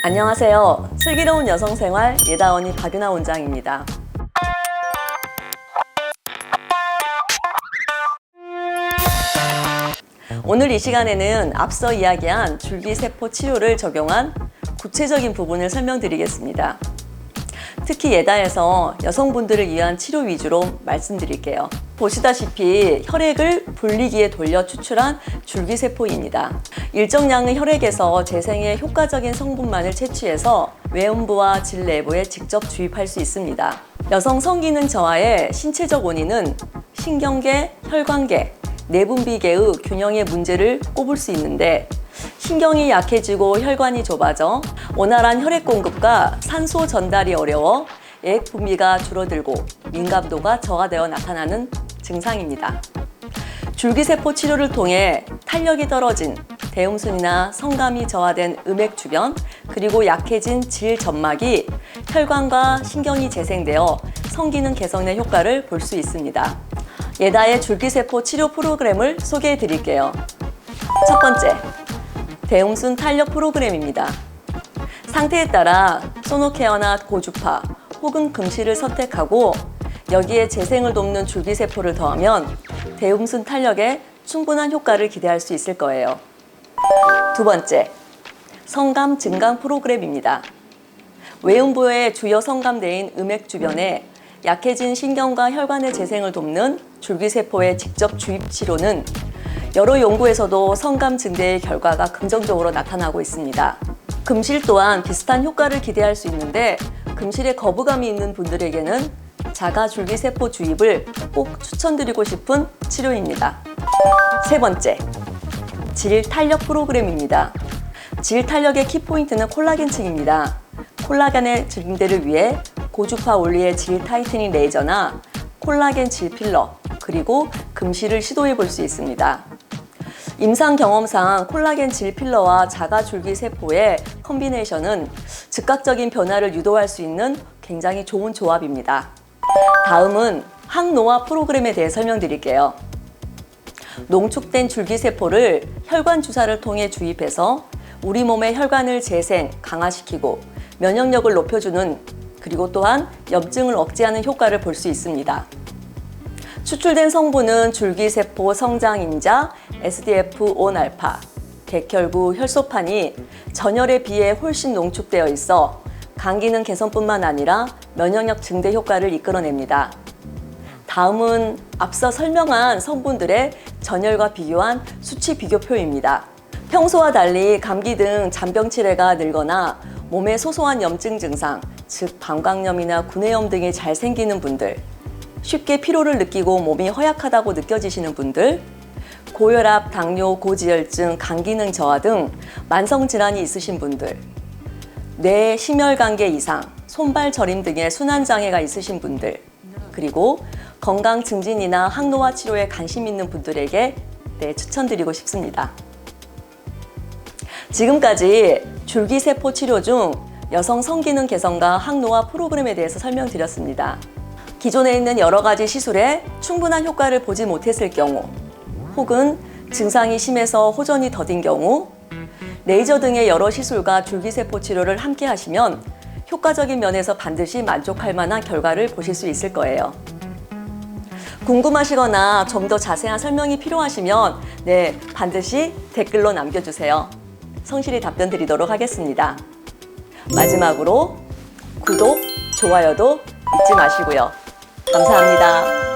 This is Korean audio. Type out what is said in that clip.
안녕하세요. 슬기로운 여성생활 예다원이 박윤아 원장입니다. 오늘 이 시간에는 앞서 이야기한 줄기세포 치료를 적용한 구체적인 부분을 설명드리겠습니다. 특히 예다에서 여성분들을 위한 치료 위주로 말씀드릴게요. 보시다시피 혈액을 분리기에 돌려 추출한 줄기세포입니다. 일정량의 혈액에서 재생에 효과적인 성분만을 채취해서 외음부와 질 내부에 직접 주입할 수 있습니다. 여성 성기능 저하의 신체적 원인은 신경계, 혈관계, 내분비계의 균형의 문제를 꼽을 수 있는데 신경이 약해지고 혈관이 좁아져 원활한 혈액 공급과 산소 전달이 어려워 액 분비가 줄어들고 민감도가 저하되어 나타나는 증상입니다. 줄기세포 치료를 통해 탄력이 떨어진 대음순이나 성감이 저하된 음액 주변 그리고 약해진 질 점막이 혈관과 신경이 재생되어 성기능 개선의 효과를 볼 수 있습니다. 예다의 줄기세포 치료 프로그램을 소개해 드릴게요. 첫 번째, 대음순 탄력 프로그램입니다. 상태에 따라 소노케어나 고주파 혹은 금실을 선택하고 여기에 재생을 돕는 줄기세포를 더하면 대음순 탄력에 충분한 효과를 기대할 수 있을 거예요. 두 번째, 성감 증강 프로그램입니다. 외음부의 주요 성감대인 음액 주변에 약해진 신경과 혈관의 재생을 돕는 줄기세포의 직접 주입 치료는 여러 연구에서도 성감 증대의 결과가 긍정적으로 나타나고 있습니다. 금실 또한 비슷한 효과를 기대할 수 있는데 금실에 거부감이 있는 분들에게는 자가 줄기세포 주입을 꼭 추천드리고 싶은 치료입니다. 세 번째, 질 탄력 프로그램입니다. 질 탄력의 키포인트는 콜라겐층입니다. 콜라겐의 증대를 위해 고주파 원리의 질 타이트닝 레이저나 콜라겐 질 필러, 그리고 금실을 시도해 볼 수 있습니다. 임상 경험상 콜라겐 질 필러와 자가 줄기 세포의 컨비네이션은 즉각적인 변화를 유도할 수 있는 굉장히 좋은 조합입니다. 다음은 항노화 프로그램에 대해 설명드릴게요. 농축된 줄기세포를 혈관 주사를 통해 주입해서 우리 몸의 혈관을 재생, 강화시키고 면역력을 높여주는 그리고 또한 염증을 억제하는 효과를 볼 수 있습니다. 추출된 성분은 줄기세포 성장인자 SDF5알파, 백혈구 혈소판이 전열에 비해 훨씬 농축되어 있어 간 기능 개선뿐만 아니라 면역력 증대 효과를 이끌어냅니다. 다음은 앞서 설명한 성분들의 전열과 비교한 수치 비교표입니다. 평소와 달리 감기 등 잔병 치레가 늘거나 몸에 소소한 염증 증상, 즉 방광염이나 구내염 등이 잘 생기는 분들, 쉽게 피로를 느끼고 몸이 허약하다고 느껴지시는 분들, 고혈압, 당뇨, 고지혈증, 간 기능 저하 등 만성 질환이 있으신 분들, 뇌 심혈관계 이상, 손발 저림 등의 순환 장애가 있으신 분들, 그리고 건강 증진이나 항노화 치료에 관심 있는 분들에게 네, 추천드리고 싶습니다. 지금까지 줄기세포 치료 중 여성 성기능 개선과 항노화 프로그램에 대해서 설명드렸습니다. 기존에 있는 여러 가지 시술에 충분한 효과를 보지 못했을 경우, 혹은 증상이 심해서 호전이 더딘 경우, 레이저 등의 여러 시술과 줄기세포 치료를 함께 하시면 효과적인 면에서 반드시 만족할 만한 결과를 보실 수 있을 거예요. 궁금하시거나 좀 더 자세한 설명이 필요하시면 네, 반드시 댓글로 남겨주세요. 성실히 답변 드리도록 하겠습니다. 마지막으로 구독, 좋아요도 잊지 마시고요. 감사합니다.